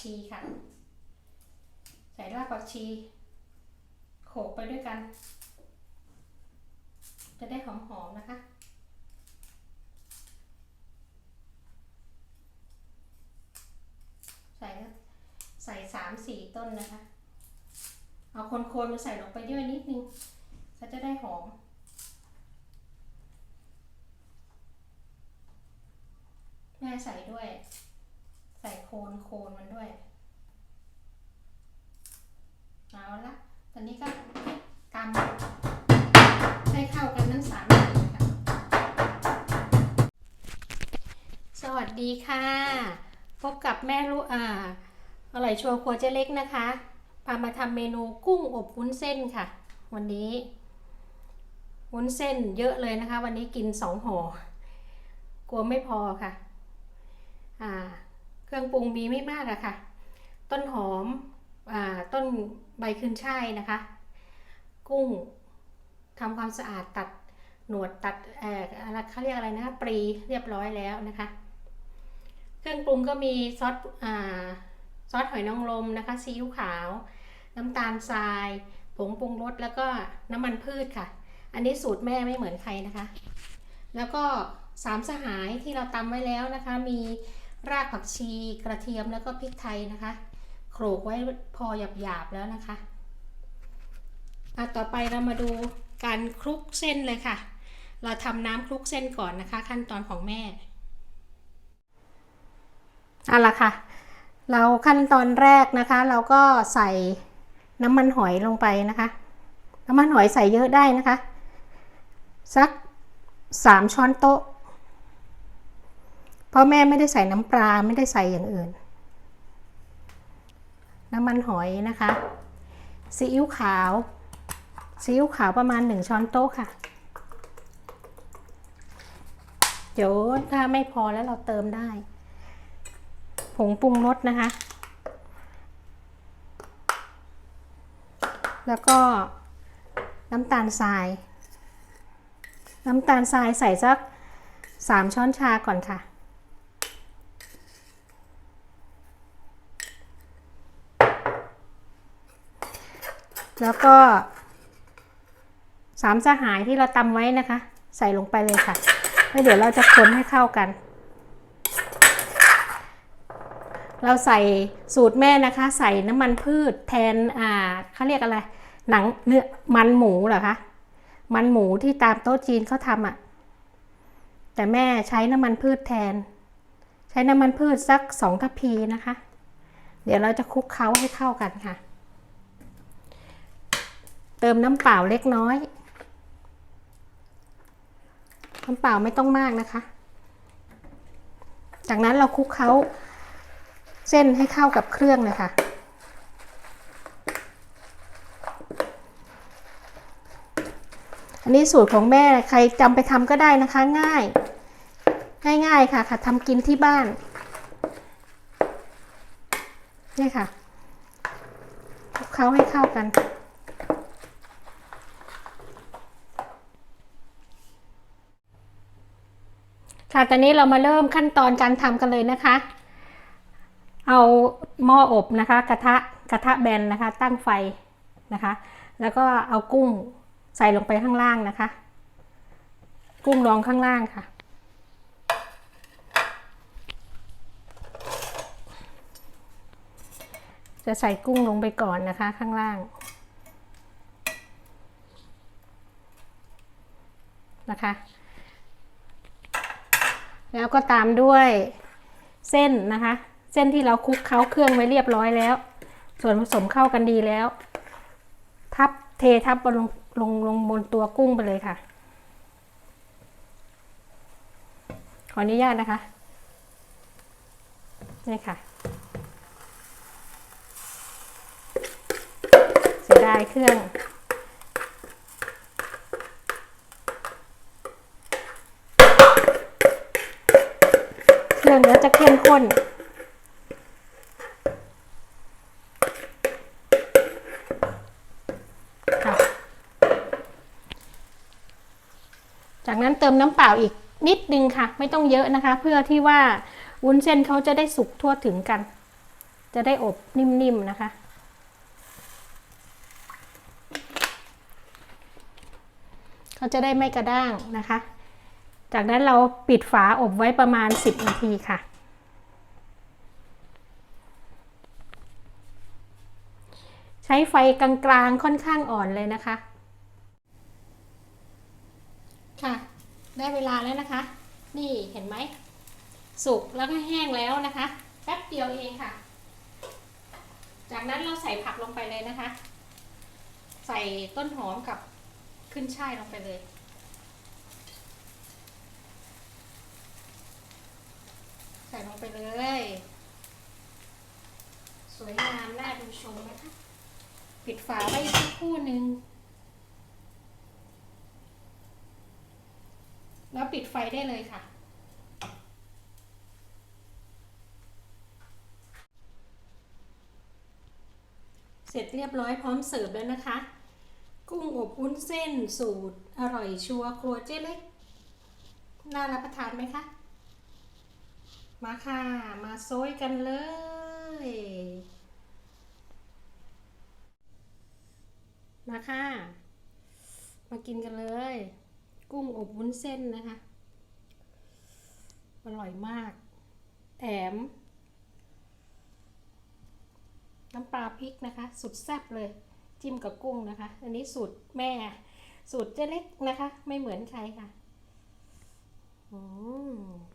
ชีค่ะ ใส่รากผักชีโขลกไปด้วยกัน จะได้หอมๆนะคะ ใส่ใส่สามสี่ต้นนะคะ เอาคนโคนๆมาใส่ลงไปด้วยนิดนึงก็จะได้หอมแม่ใส่ด้วย ใส่โคนโคนมันด้วยเอาละตอนนี้ก็ตำให้เข้ากันทั้งสามอย่างค่ะสวัสดีค่ะ พบกับแม่ลูกอ่าอร่อยชัวร์ครัวเจ๊เล็กนะคะพามาทำเมนูกุ้งอบวุ้นเส้นค่ะ วันนี้วุ้นเส้นเยอะเลยนะคะ วันนี้กินสองห่อกลัวไม่พอค่ะ อ่า เครื่องปรุงมีไม่มากอะค่ะ ต้นหอมอต้นใบขึ้นช่ายนะคะ กุ้งทำความสะอาดตัดหนวดตัดเอ่อะไรเขาเรียกอะไรนะคะปรีเรียบร้อยแล้วนะคะ เครื่องปรุงก็มีซอสอ่าซอสหอยนางรมนะคะซีอิ๊วขาว น้ำตาลทราย ผงปรุงรสแล้วก็น้ำมันพืชค่ะ อันนี้สูตรแม่ไม่เหมือนใครนะคะ แล้วก็สามสหายที่เราตำไว้แล้วนะคะ มี รากผักชีกระเทียมแล้วก็พริกไทยนะคะโขลกไว้พอหยาบๆแล้วนะคะอะต่อไปเรามาดูการคลุกเส้นเลยค่ะ เราทำน้ำคลุกเส้นก่อนนะคะ ขั้นตอนของแม่เอาละค่ะ เราขั้นตอนแรกนะคะ เราก็ใส่น้ำมันหอยลงไปนะคะ น้ำมันหอยใส่เยอะได้นะคะ สักสามช้อนโต๊ะ เพราะแม่ไม่ได้ใส่น้ำปลาไม่ได้ใส่อย่างอื่น น้ำมันหอยนะคะซีอิ๊วขาวซีอิ๊วขาวประมาณหนึ่งช้อนโต๊ะค่ะ เดี๋ยวถ้าไม่พอแล้วเราเติมได้ ผงปรุงรสนะคะ แล้วก็น้ำตาลทราย น้ำตาลทรายใส่สักสามช้อนชาก่อนค่ะ แล้วก็สามสหายที่เราตำไว้นะคะ ใส่ลงไปเลยค่ะแล้วเดี๋ยวเราจะคนให้เข้ากัน เราใส่สูตรแม่นะคะ ใส่น้ำมันพืชแทนอ่าเขาเรียกอะไร หนังเนื้อมันหมูเหรอคะมันหมูที่ตามโต๊ะจีนเขาทำอะ่ะ แต่แม่ใช้น้ำมันพืชแทน ใช้น้ำมันพืชสักสองทัพพีนะคะ เดี๋ยวเราจะคลุกเคล้าให้เข้ากันค่ะ เติมน้ำเปล่าเล็กน้อย น้ำเปล่าไม่ต้องมากนะคะ จากนั้นเราคลุกเคล้าเส้นให้เข้ากับเครื่องเลยค่ะอันนี้สูตรของแม่ใครจำไปทำก็ได้นะคะง่าย ง่ายๆค่ะค่ะทำกินที่บ้านนี่ค่ะคลุกเคล้าให้เข้ากัน ค่ะตอนนี้เรามาเริ่มขั้นตอนการทำกันเลยนะคะ เอาหม้ออบนะคะ กระทะกระทะแบนนะคะ ตั้งไฟนะคะ แล้วก็เอากุ้งใส่ลงไปข้างล่างนะคะ กุ้งรองข้างล่างค่ะจะใส่กุ้งลงไปก่อนนะคะข้างล่างนะคะ แล้วก็ตามด้วยเส้นนะคะ เส้นที่เราคลุกเคล้าเครื่องไว้เรียบร้อยแล้ว ส่วนผสมเข้ากันดีแล้ว ทับเททับลงลงลงบนตัวกุ้งไปเลยค่ะ ขออนุญาตนะคะ นี่ค่ะเสียดายเครื่อง เครื่องแล้วจะเข้มข้น จากนั้นเติมน้ำเปล่าอีกนิดนึงค่ะ ไม่ต้องเยอะนะคะ เพื่อที่ว่าวุ้นเส้นเขาจะได้สุกทั่วถึงกัน จะได้อบนิ่มๆนะคะเขาจะได้ไม่กระด้างนะคะ จากนั้นเราปิดฝาอบไว้ประมาณ 10 นาทีค่ะ ใช้ไฟกลางๆค่อนข้างอ่อนเลยนะคะ ค่ะ ได้เวลาแล้วนะคะ นี่เห็นไหม สุกแล้วก็แห้งแล้วนะคะ แป๊บเดียวเองค่ะ จากนั้นเราใส่ผักลงไปเลยนะคะ ใส่ต้นหอมกับขึ้นช่ายลงไปเลย ใส่ ลงไปเลย สวยงามน่าดูชมนะคะ ปิดฝาไว้อีกสักครู่หนึ่งแล้วปิดไฟได้เลยค่ะ เสร็จเรียบร้อยพร้อมเสิร์ฟแล้วนะคะ กุ้งอบวุ้นเส้นสูตร อร่อยชัวร์ครัวเจ๊เล็ก น่ารับประทานไหมคะ มาค่ะ มาโซยกันเลย มาค่ะ มากินกันเลย กุ้งอบวุ้นเส้นนะคะ อร่อยมาก แถม น้ำปลาพริกนะคะ สุดแซ่บเลย จิ้มกับกุ้งนะคะ อันนี้สูตรแม่ สูตรเจ๊เล็กนะคะ ไม่เหมือนใครค่ะ อืม